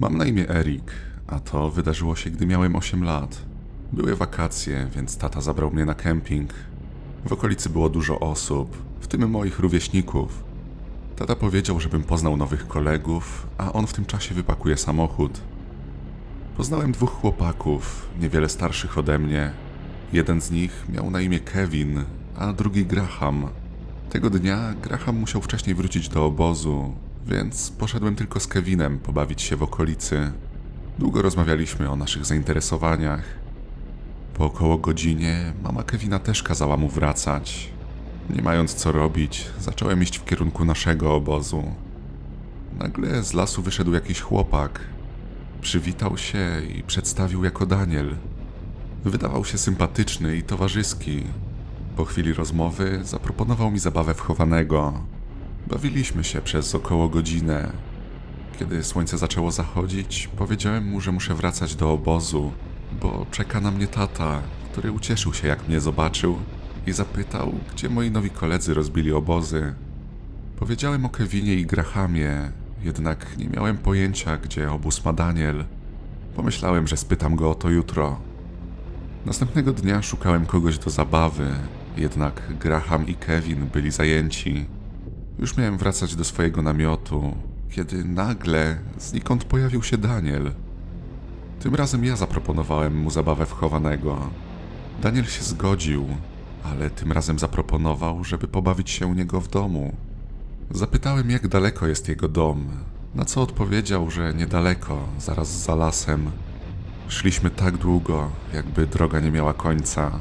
Mam na imię Erik, a to wydarzyło się, gdy miałem 8 lat. Były wakacje, więc tata zabrał mnie na kemping. W okolicy było dużo osób, w tym moich rówieśników. Tata powiedział, żebym poznał nowych kolegów, a on w tym czasie wypakuje samochód. Poznałem dwóch chłopaków, niewiele starszych ode mnie. Jeden z nich miał na imię Kevin, a drugi Graham. Tego dnia Graham musiał wcześniej wrócić do obozu, więc poszedłem tylko z Kevinem pobawić się w okolicy. Długo rozmawialiśmy o naszych zainteresowaniach. Po około godzinie mama Kevina też kazała mu wracać. Nie mając co robić, zacząłem iść w kierunku naszego obozu. Nagle z lasu wyszedł jakiś chłopak. Przywitał się i przedstawił jako Daniel. Wydawał się sympatyczny i towarzyski. Po chwili rozmowy zaproponował mi zabawę w chowanego. Bawiliśmy się przez około godzinę. Kiedy słońce zaczęło zachodzić, powiedziałem mu, że muszę wracać do obozu, bo czeka na mnie tata, który ucieszył się, jak mnie zobaczył i zapytał, gdzie moi nowi koledzy rozbili obozy. Powiedziałem o Kevinie i Grahamie, jednak nie miałem pojęcia, gdzie obóz ma Daniel. Pomyślałem, że spytam go o to jutro. Następnego dnia szukałem kogoś do zabawy, jednak Graham i Kevin byli zajęci. Już miałem wracać do swojego namiotu, kiedy nagle znikąd pojawił się Daniel. Tym razem ja zaproponowałem mu zabawę w chowanego. Daniel się zgodził, ale tym razem zaproponował, żeby pobawić się u niego w domu. Zapytałem, jak daleko jest jego dom, na co odpowiedział, że niedaleko, zaraz za lasem. Szliśmy tak długo, jakby droga nie miała końca.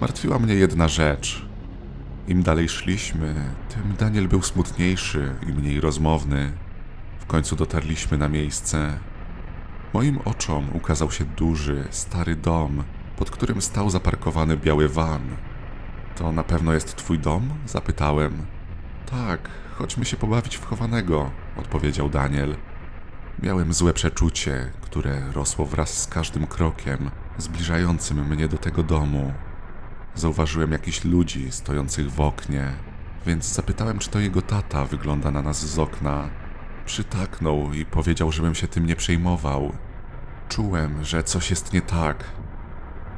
Martwiła mnie jedna rzecz. Im dalej szliśmy, tym Daniel był smutniejszy i mniej rozmowny. W końcu dotarliśmy na miejsce. Moim oczom ukazał się duży, stary dom, pod którym stał zaparkowany biały van. To na pewno jest twój dom? Zapytałem. Tak, chodźmy się pobawić w chowanego, odpowiedział Daniel. Miałem złe przeczucie, które rosło wraz z każdym krokiem zbliżającym mnie do tego domu. Zauważyłem jakichś ludzi stojących w oknie, więc zapytałem, czy to jego tata wygląda na nas z okna. Przytaknął i powiedział, żebym się tym nie przejmował. Czułem, że coś jest nie tak.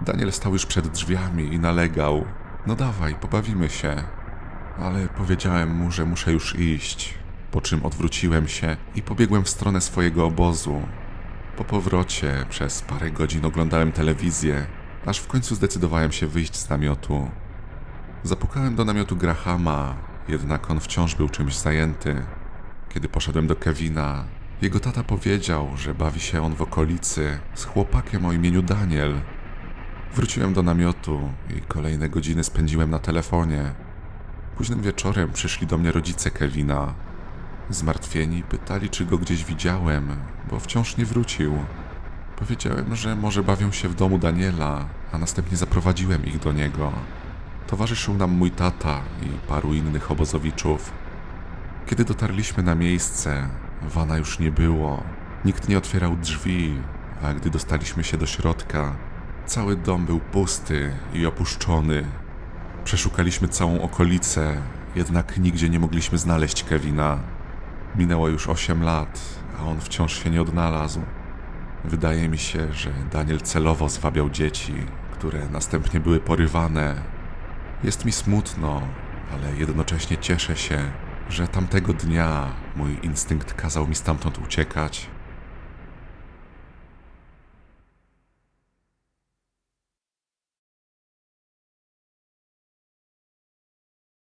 Daniel stał już przed drzwiami i nalegał: No dawaj, pobawimy się. Ale powiedziałem mu, że muszę już iść, po czym odwróciłem się i pobiegłem w stronę swojego obozu. Po powrocie przez parę godzin oglądałem telewizję, aż w końcu zdecydowałem się wyjść z namiotu. Zapukałem do namiotu Grahama, jednak on wciąż był czymś zajęty. Kiedy poszedłem do Kevina, jego tata powiedział, że bawi się on w okolicy z chłopakiem o imieniu Daniel. Wróciłem do namiotu i kolejne godziny spędziłem na telefonie. Późnym wieczorem przyszli do mnie rodzice Kevina. Zmartwieni pytali, czy go gdzieś widziałem, bo wciąż nie wrócił. Powiedziałem, że może bawią się w domu Daniela, a następnie zaprowadziłem ich do niego. Towarzyszył nam mój tata i paru innych obozowiczów. Kiedy dotarliśmy na miejsce, wana już nie było. Nikt nie otwierał drzwi, a gdy dostaliśmy się do środka, cały dom był pusty i opuszczony. Przeszukaliśmy całą okolicę, jednak nigdzie nie mogliśmy znaleźć Kevina. Minęło już 8 lat, a on wciąż się nie odnalazł. Wydaje mi się, że Daniel celowo zwabiał dzieci, które następnie były porywane. Jest mi smutno, ale jednocześnie cieszę się, że tamtego dnia mój instynkt kazał mi stamtąd uciekać.